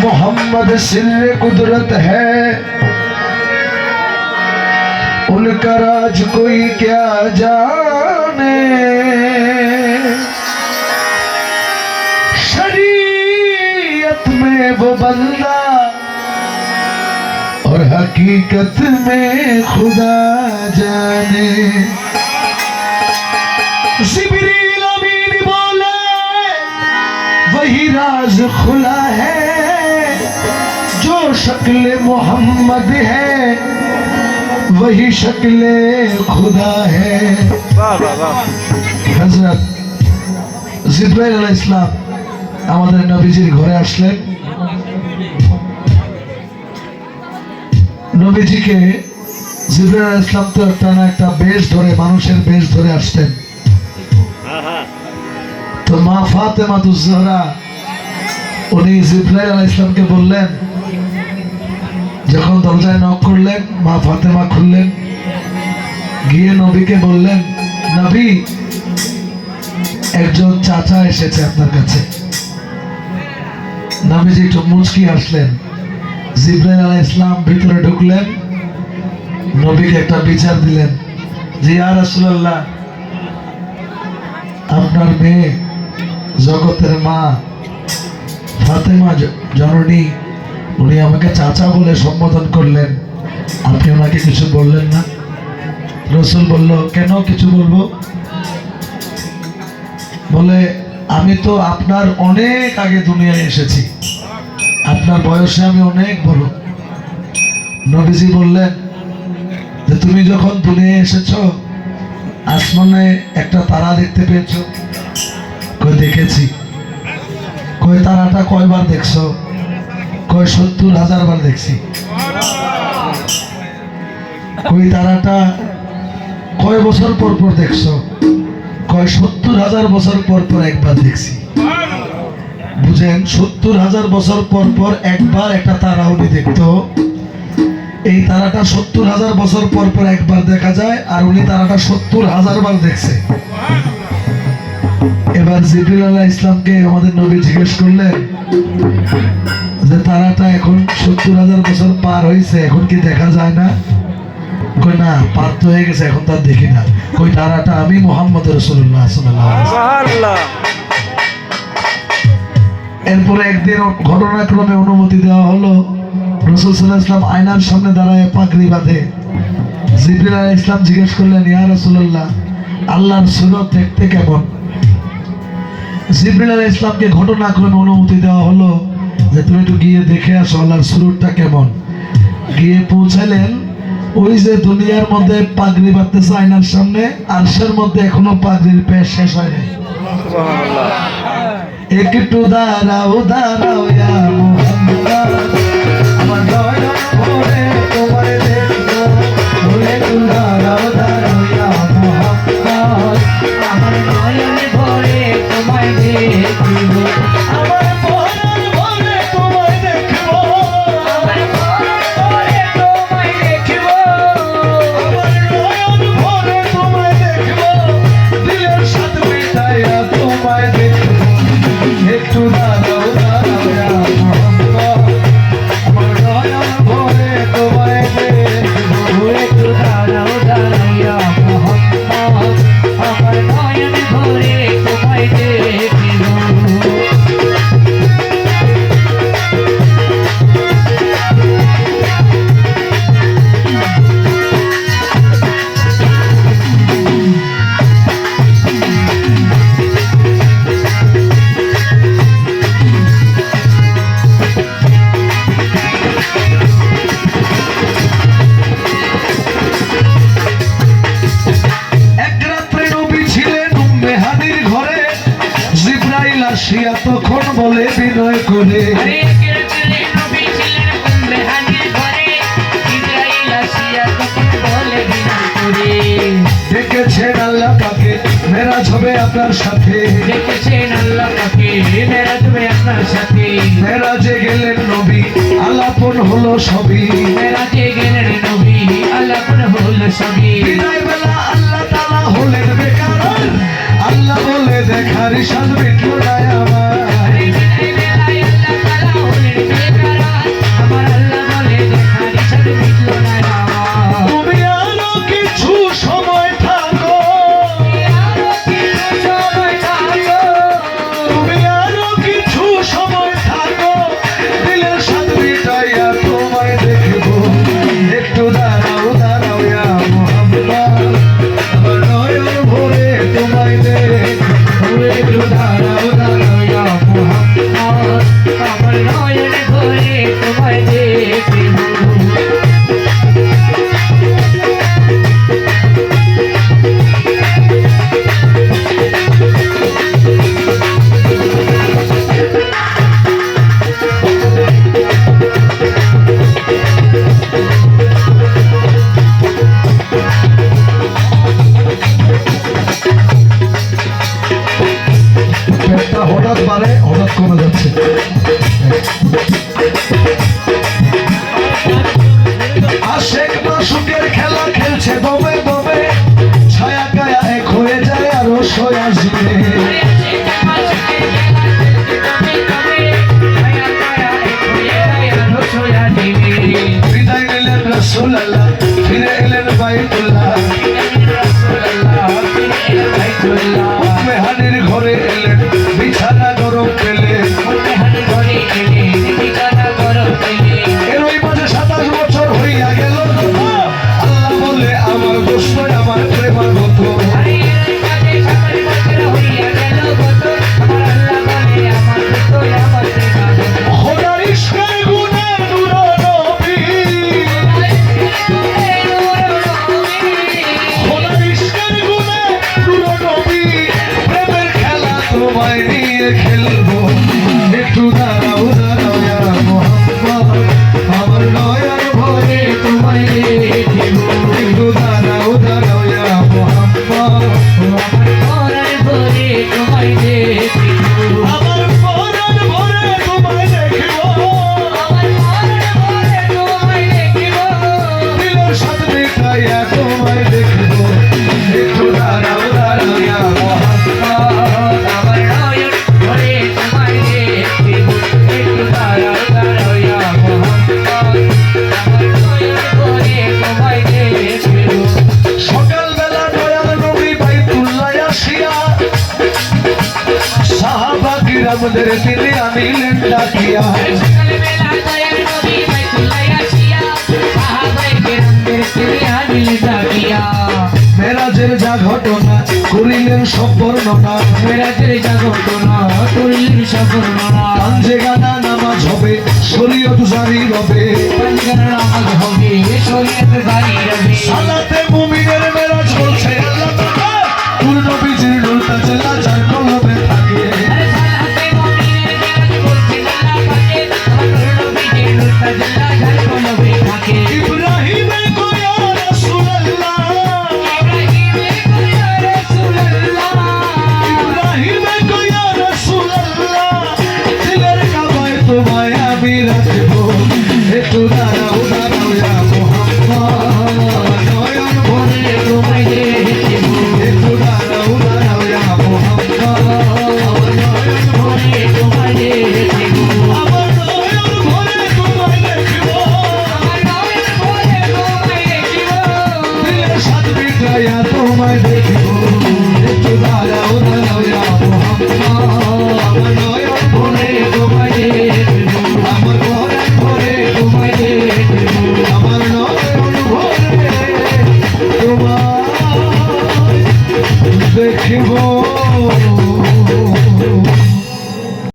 मोहम्मद सिर कुदरत है। उनका राज कोई क्या जाने। शरीयत में वो बंदा और हकीकत में खुदा जाने। जिब्रील अमीन बोले, वही राज खुला है। जो शक्ल मोहम्मद है वही शक्ल खुदा है বাহ বাহ বাহ হজরত জিব্রাইল আলাইহিস ইসলাম আমাদের নবীজির ঘরে আসলেন নবীজিকে জিব্রাইল আলাইহিস ইসলাম তো একটা না একটা বেশ ধরে মানুষের বেশ ধরে আসতেন হ্যাঁ হ্যাঁ তো মা ফাতেমা জোহরা উনি জিব্রাইল আলাইহিস ইসলামকে বললেন যখন দরজায় নক করলেন, মা ফাতেমা খুললেন, গিয়ে নবীকে বললেন, নবী, একজন চাচা এসেছে আপনার কাছে। নবীজি একটু মুচকি আসলেন জিব্রাইল আলাইহিস ইসলাম ভিতরে ঢুকলেন, নবীকে একটা বিচার দিলেন যে আর রাসূলুল্লাহ, আপনার মেয়ে জগতের মা, ফাতেমা জননী উনি আমাকে চাচা বলে সম্বোধন করলেন। আপনি ওনাকে কিছু বললেন না। রসুল বলল, কেন কিছু বলব? বলে, আমি তো আপনার অনেক আগে দুনিয়ায় এসেছি। আপনার বয়সে আমি অনেক বড়। নবীজি বললেন, যে তুমি যখন দুনিয়ায় এসেছ, আসমানে একটা তারা দেখতে পেয়েছ। কই দেখেছি? কই তারাটা কয়বার দেখছ? কয় সত্তর হাজার বার দেখছি। কই তারাটা, কয় বছর পর পর দেখছ? কয় সত্তর হাজার বছর পর পর একবার দেখছি। বুঝেন, সত্তর হাজার বছর পর পর একবার একটা তারা উনি দেখতো। এই তারাটা সত্তর হাজার বছর পর পর একবার দেখা যায় আর উনি তারাটা সত্তর হাজার বার দেখছে। এবার জিবরিল আলাহ ইসলামকে আমাদের নবী জিজ্ঞেস করলেন যে তারাটা এখন সত্তর হাজার বছর পার হয়েছে এখন কি দেখা যায় না? কই না পার তো হয়ে গেছে এখন তার দেখি না। কই তারাটা আমি মোহাম্মদ রসুল্লাহ এরপরে একদিন ঘটনাক্রমে অনুমতি দেওয়া হলো রসুল সাল্লাহ ইসলাম আয়নার সামনে দাঁড়ায় পাগড়ি বাঁধে। জিবরিল ইসলাম জিজ্ঞেস করলেন ইয়া রাসূলুল্লাহ আল্লাহর সুরত দেখতে কেমন? জিবরিল ইসলামকে ঘটনাক্রমে অনুমতি দেওয়া হলো যে তুমি একটু গিয়ে দেখে আসো আল্লাহর সুরতটা কেমন। গিয়ে পৌঁছালেন ওই যে দুনিয়ার মধ্যে পাগড়ি বাঁধতেছে আয়নার সামনে আরশের মধ্যে এখনও পাগড়ির পেশ শেষ হয় নাই। একটু দাঁড়াও দাঁড়াও আমার নয়ন করে। ডেকেছেন আল্লাহ পাকে মেরাজ হবে আপনার সাথে। দেখেছেন আল্লাহ পাকে মেরা তুমি আপনার সাথে। মেরাজে গেলেন নবী আলাপন হলো সবই। মেরাজে গেলেন নবী আল্লাহ কোন হল সবই। বিদায় বেলা আল্লাহ তালা হলেন বেকার। আল্লাহ বলে দেখার সাজ মিটল light, the light. hell আমাদের দিলে আনিলেন ডাকিয়া মেরাজের যা ঘটনা করিলেন সবর্ণনা মেরাজের যা ঘটনা করিলেন সবর্ণনা পাঞ্জে গানা নামাজ হবে শরীয়ত জারি হবে পাঞ্জে গানা নামাজ হবে শরীয়ত জারি হবে